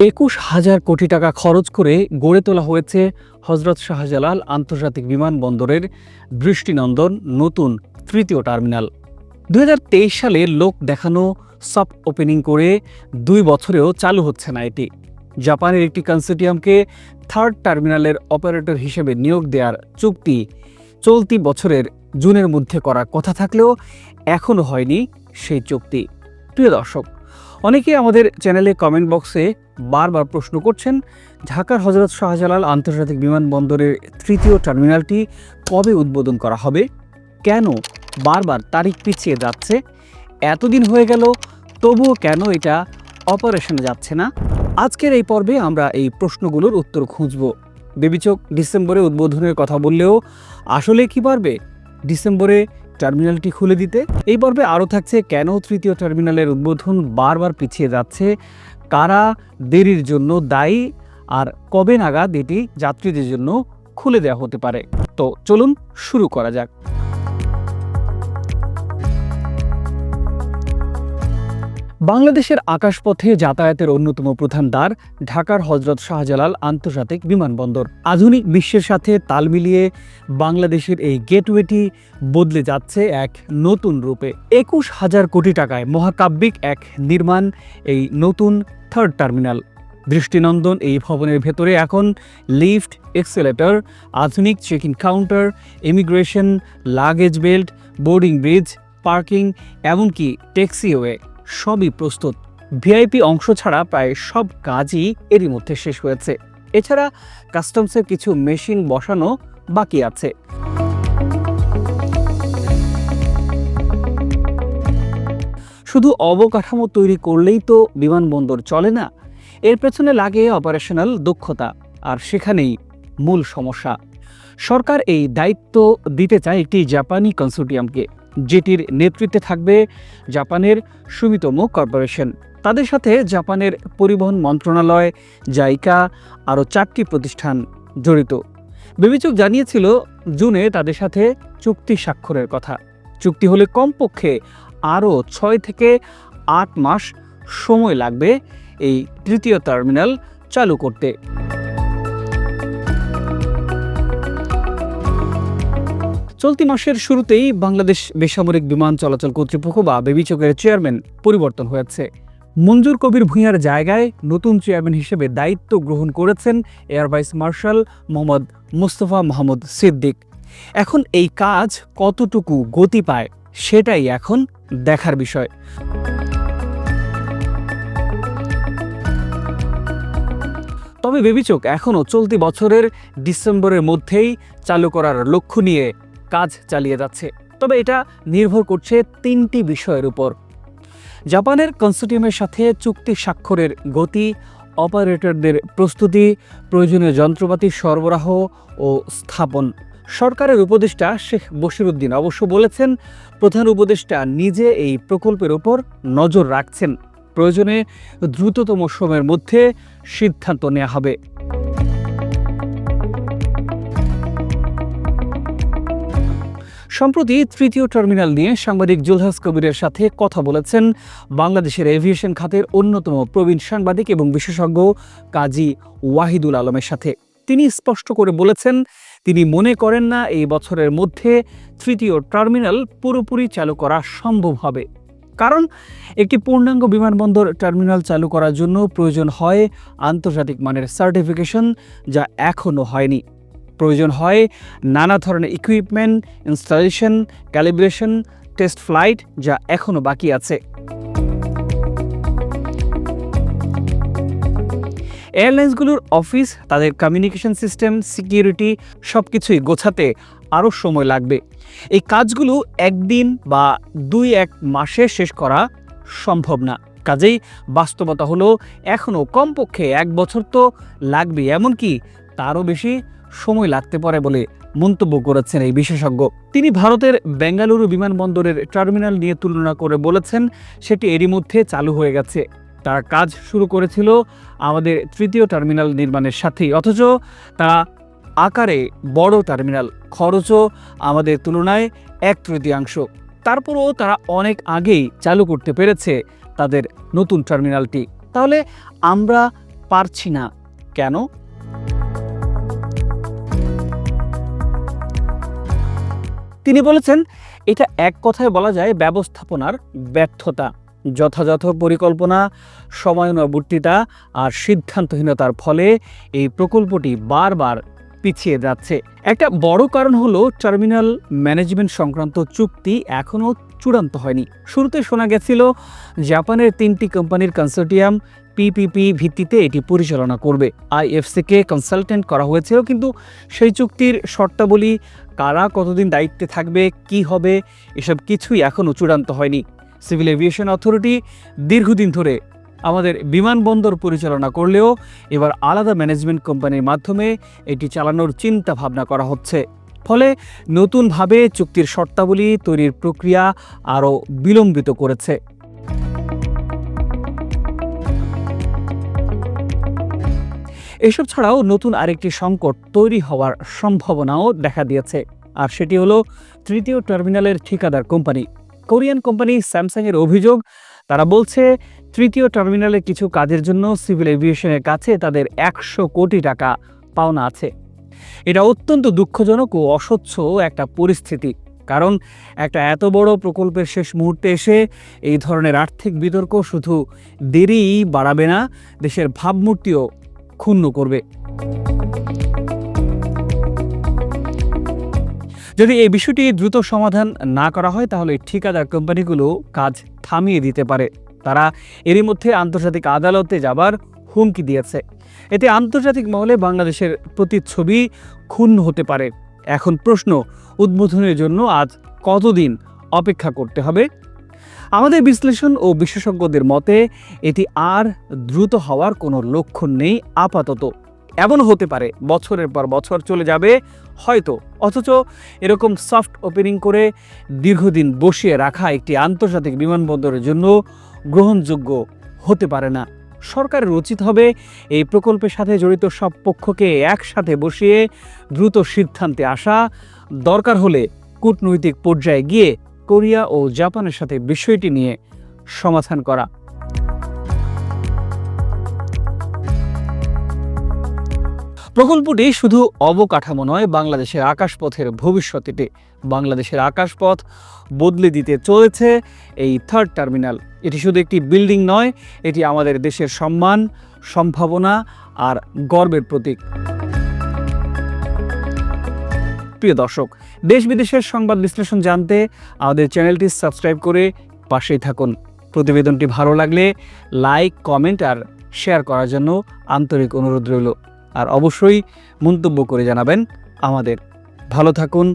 একুশ হাজার কোটি টাকা খরচ করে গড়ে তোলা হয়েছে হজরত শাহজালাল আন্তর্জাতিক বিমানবন্দরের দৃষ্টিনন্দন নতুন তৃতীয় টার্মিনাল। দু হাজার তেইশ সালে লোক দেখানো সফট ওপেনিং করে দুই বছরেও চালু হচ্ছে না এটি। জাপানের একটি কনসোর্টিয়ামকে থার্ড টার্মিনালের অপারেটর হিসেবে নিয়োগ দেওয়ার চুক্তি চলতি বছরের জুনের মধ্যে করার কথা থাকলেও এখনও হয়নি সেই চুক্তি। প্রিয় দর্শক অনেকেই আমাদের চ্যানেলে কমেন্ট বক্সে বারবার প্রশ্ন করছেন, ঢাকার হজরত শাহজালাল আন্তর্জাতিক বিমানবন্দরের তৃতীয় টার্মিনালটি কবে উদ্বোধন করা হবে? কেন বারবার তারিখ পিছিয়ে যাচ্ছে? এতদিন হয়ে গেল, তবুও কেন এটা অপারেশনে যাচ্ছে না? আজকের এই পর্বে আমরা এই প্রশ্নগুলোর উত্তর খুঁজব। দেবীচক ডিসেম্বরে উদ্বোধনের কথা বললেও আসলে কি পারবে? ডিসেম্বরে টার্মিনালটি খুলে দিতে। এই পর্বে আরও থাকছে কেন তৃতীয় টার্মিনালের উদ্বোধন বারবার পিছিয়ে যাচ্ছে, কারা দেরির জন্য দায়ী আর কবে নাগাদ এটি যাত্রীদের জন্য খুলে দেওয়া হতে পারে। তো চলুন শুরু করা যাক। বাংলাদেশের আকাশপথে যাতায়াতের অন্যতম প্রধান দ্বার ঢাকার হজরত শাহজালাল আন্তর্জাতিক বিমানবন্দর। আধুনিক বিশ্বের সাথে তাল মিলিয়ে বাংলাদেশের এই গেটওয়েটি বদলে যাচ্ছে এক নতুন রূপে। একুশ হাজার কোটি টাকায় মহাকাব্যিক এক নির্মাণ, এই নতুন থার্ড টার্মিনাল। দৃষ্টিনন্দন এই ভবনের ভেতরে এখন লিফট, এক্সেলেটর, আধুনিক check in counter, immigration, luggage belt, boarding bridge, parking, এমনকি ট্যাক্সিওয়ে সবই প্রস্তুত। ভিআইপি অংশ ছাড়া প্রায় সব কাজই এরই মধ্যে শেষ হয়েছে। এছাড়া কাস্টমসের কিছু মেশিন বসানো বাকি আছে। শুধু অবকাঠামো তৈরি করলেই তো বিমানবন্দর চলে না, এর পেছনে লাগে অপারেশনাল দক্ষতা, আর সেখানেই মূল সমস্যা। সরকার এই দায়িত্ব দিতে চায় একটি জাপানি কনসোর্টিয়ামকে যেটির নেতৃত্বে থাকবে জাপানের সুমিতমো কর্পোরেশন। তাদের সাথে জাপানের পরিবহন মন্ত্রণালয়, জাইকা, আরও চারটি প্রতিষ্ঠান জড়িত। বিবেচক জানিয়েছিল, জুনে তাদের সাথে চুক্তি স্বাক্ষরের কথা। চুক্তি হলে কমপক্ষে আরও ছয় থেকে আট মাস সময় লাগবে এই তৃতীয় টার্মিনাল চালু করতে। চলতি মাসের শুরুতেই বাংলাদেশ বেসামরিক বিমান চলাচল কর্তৃপক্ষ বা বেবিচকের চেয়ারম্যান পরিবর্তন হয়েছে। মঞ্জুর কবির ভূঁইয়ার জায়গায় নতুন চেয়ারম্যান হিসেবে দায়িত্ব গ্রহণ করেছেন air vice marshal Mohammad Mustafa Mahmud Siddique. এখন এই কাজ কতটুকু গতি পায়, সেটাই এখন দেখার বিষয়। তবে বেবিচোক এখনও চলতি বছরের ডিসেম্বরের মধ্যেই চালু করার লক্ষ্য নিয়ে কাজ চালিয়ে যাচ্ছে। তবে এটা নির্ভর করছে তিনটি বিষয়ের উপর। জাপানের কনসোর্টিয়ামের সাথে চুক্তি স্বাক্ষরের গতি, অপারেটরদের প্রস্তুতি, প্রয়োজনীয় যন্ত্রপাতি সরবরাহ ও স্থাপন। সরকারের উপদেষ্টা শেখ বশিরুদ্দিন অবশ্য বলেছেন, প্রধান উপদেষ্টা নিজে এই প্রকল্পের উপর নজর রাখছেন। প্রয়োজনে দ্রুততম সময়ের মধ্যে সিদ্ধান্ত নেওয়া হবে। সম্প্রতি তৃতীয় টার্মিনাল নিয়ে সাংবাদিক জুলহাস কবিরের সাথে কথা বলেছেন বাংলাদেশের এভিয়েশন খাতের অন্যতম প্রবীণ সাংবাদিক এবং বিশেষজ্ঞ কাজী ওয়াহিদুল আলমের সাথে। তিনি স্পষ্ট করে বলেছেন, তিনি মনে করেন না এই বছরের মধ্যে তৃতীয় টার্মিনাল পুরোপুরি চালু করা সম্ভব হবে। কারণ, একটি পূর্ণাঙ্গ বিমানবন্দর টার্মিনাল চালু করার জন্য প্রয়োজন হয় আন্তর্জাতিক মানের সার্টিফিকেশন যা এখনও হয়নি। প্রয়োজন হয়। নানা ধরনের equipment installation calibration test flight যা এখনও বাকি আছে। এয়ারলাইন্সগুলোর অফিস তাদের কমিউনিকেশন সিস্টেম সিকিউরিটি সব কিছুই গোছাতে আরও সময় লাগবে। এই কাজগুলো একদিন বা দুই এক মাসে শেষ করা সম্ভব না। কাজেই বাস্তবতা হলো এখনও কমপক্ষে এক বছর তো লাগবে এমনকি তারও বেশি সময় লাগতে পারে বলে মন্তব্য করেছেন এই বিশেষজ্ঞ। তিনি ভারতের বেঙ্গালুরু বিমানবন্দরের টার্মিনাল নিয়ে তুলনা করে বলেছেন, সেটি এরই মধ্যে চালু হয়ে গেছে। তারা কাজ শুরু করেছিল আমাদের তৃতীয় টার্মিনাল নির্মাণের সাথেই। অথচ তারা আকারে বড় টার্মিনাল, খরচও আমাদের তুলনায় এক তৃতীয়াংশ। তারপরও তারা অনেক আগেই চালু করতে পেরেছে তাদের নতুন টার্মিনালটি। তাহলে আমরা পারছি না কেন? তিনি বলেছেন, এটা এক কথায় বলা যায় ব্যবস্থাপনার ব্যর্থতা, যথাযথ পরিকল্পনা, সময়ানুবর্তিতা আর সিদ্ধান্তহীনতার ফলে এই প্রকল্পটি বারবার পিছিয়ে যাচ্ছে। একটা বড় কারণ হলো, টার্মিনাল ম্যানেজমেন্ট সংক্রান্ত চুক্তি এখনও চূড়ান্ত হয়নি। শুরুতে শোনা গেছিল, জাপানের তিনটি কোম্পানির কনসোর্টিয়াম পিপিপি ভিত্তিতে এটি পরিচালনা করবে। আইএফসিকে কনসালটেন্ট করা হয়েছিল কিন্তু সেই চুক্তির শর্তাবলী, কারা কতদিন দায়িত্বে থাকবে, কি হবে, এসব কিছুই এখনও চূড়ান্ত হয়নি। সিভিল এভিয়েশন অথরিটি দীর্ঘদিন ধরে আমাদের বিমানবন্দর পরিচালনা করলেও এবার আলাদা ম্যানেজমেন্ট কোম্পানির মাধ্যমে এটি চালানোর চিন্তা ভাবনা করা হচ্ছে। ফলে নতুনভাবে চুক্তির শর্তাবলী তৈরির প্রক্রিয়া আরও বিলম্বিত করেছে। এসব ছাড়াও নতুন আরেকটি সংকট তৈরি হওয়ার সম্ভাবনাও দেখা দিয়েছে, আর সেটি হলো তৃতীয় টার্মিনালের ঠিকাদার কোম্পানি। কোরিয়ান কোম্পানি স্যামসাংয়ের অভিযোগ, তারা বলছে তৃতীয় টার্মিনালের কিছু কাজের জন্য সিভিল এভিয়েশনের কাছে তাদের একশো কোটি টাকা পাওনা আছে। এটা অত্যন্ত দুঃখজনক ও অস্বচ্ছ একটা পরিস্থিতি। কারণ একটা এত বড় প্রকল্পের শেষ মুহূর্তে এসে এই ধরনের আর্থিক বিতর্ক শুধু দেরিই বাড়াবে না, দেশের ভাবমূর্তিও ক্ষুণ্ণ করবে। যদি এই বিষয়টি দ্রুত সমাধান না করা হয়, তাহলে ঠিকাদার কোম্পানিগুলো কাজ থামিয়ে দিতে পারে। তারা এরই মধ্যে আন্তর্জাতিক আদালতে যাবার হুমকি দিয়েছে। এতে আন্তর্জাতিক মহলে বাংলাদেশের প্রতিচ্ছবি ক্ষুণ্ণ হতে পারে। এখন প্রশ্ন, উদ্বোধনের জন্য আজ কতদিন অপেক্ষা করতে হবে? আমাদের বিশ্লেষণ ও বিশেষজ্ঞদের মতে, এটি আর দ্রুত হওয়ার কোনো লক্ষণ নেই আপাতত। এমন হতে পারে, বছরের পর বছর চলে যাবে, হয়তো। অথচ এরকম সফট ওপেনিং করে দীর্ঘদিন বসিয়ে রাখা একটি আন্তর্জাতিক বিমানবন্দরের জন্য গ্রহণযোগ্য হতে পারে না। সরকারের উচিত হবে। এই প্রকল্পের সাথে জড়িত সব পক্ষকে একসাথে বসিয়ে দ্রুত সিদ্ধান্তে আসা। দরকার হলে কূটনৈতিক পর্যায়ে গিয়ে কোরিয়া ও জাপানের সাথে বিষয়টি নিয়ে সমাধান করা। প্রকল্পটি শুধু অবকাঠামো নয়, বাংলাদেশের আকাশপথের ভবিষ্যৎ বাংলাদেশের আকাশপথ বদলে দিতে চলেছে এই থার্ড টার্মিনাল এটি শুধু একটি বিল্ডিং নয়, এটি আমাদের দেশের সম্মান, সম্ভাবনা আর গর্বের প্রতীক। প্রিয় দর্শক, দেশ বিদেশের সংবাদ বিশ্লেষণ জানতে আমাদের চ্যানেলটি সাবস্ক্রাইব করে পাশেই থাকুন। প্রতিবেদনটি ভালো লাগলে লাইক, কমেন্ট আর শেয়ার করার জন্য আন্তরিক অনুরোধ রইল। আর অবশ্যই মন্তব্য করে জানাবেন আমাদের। ভালো থাকুন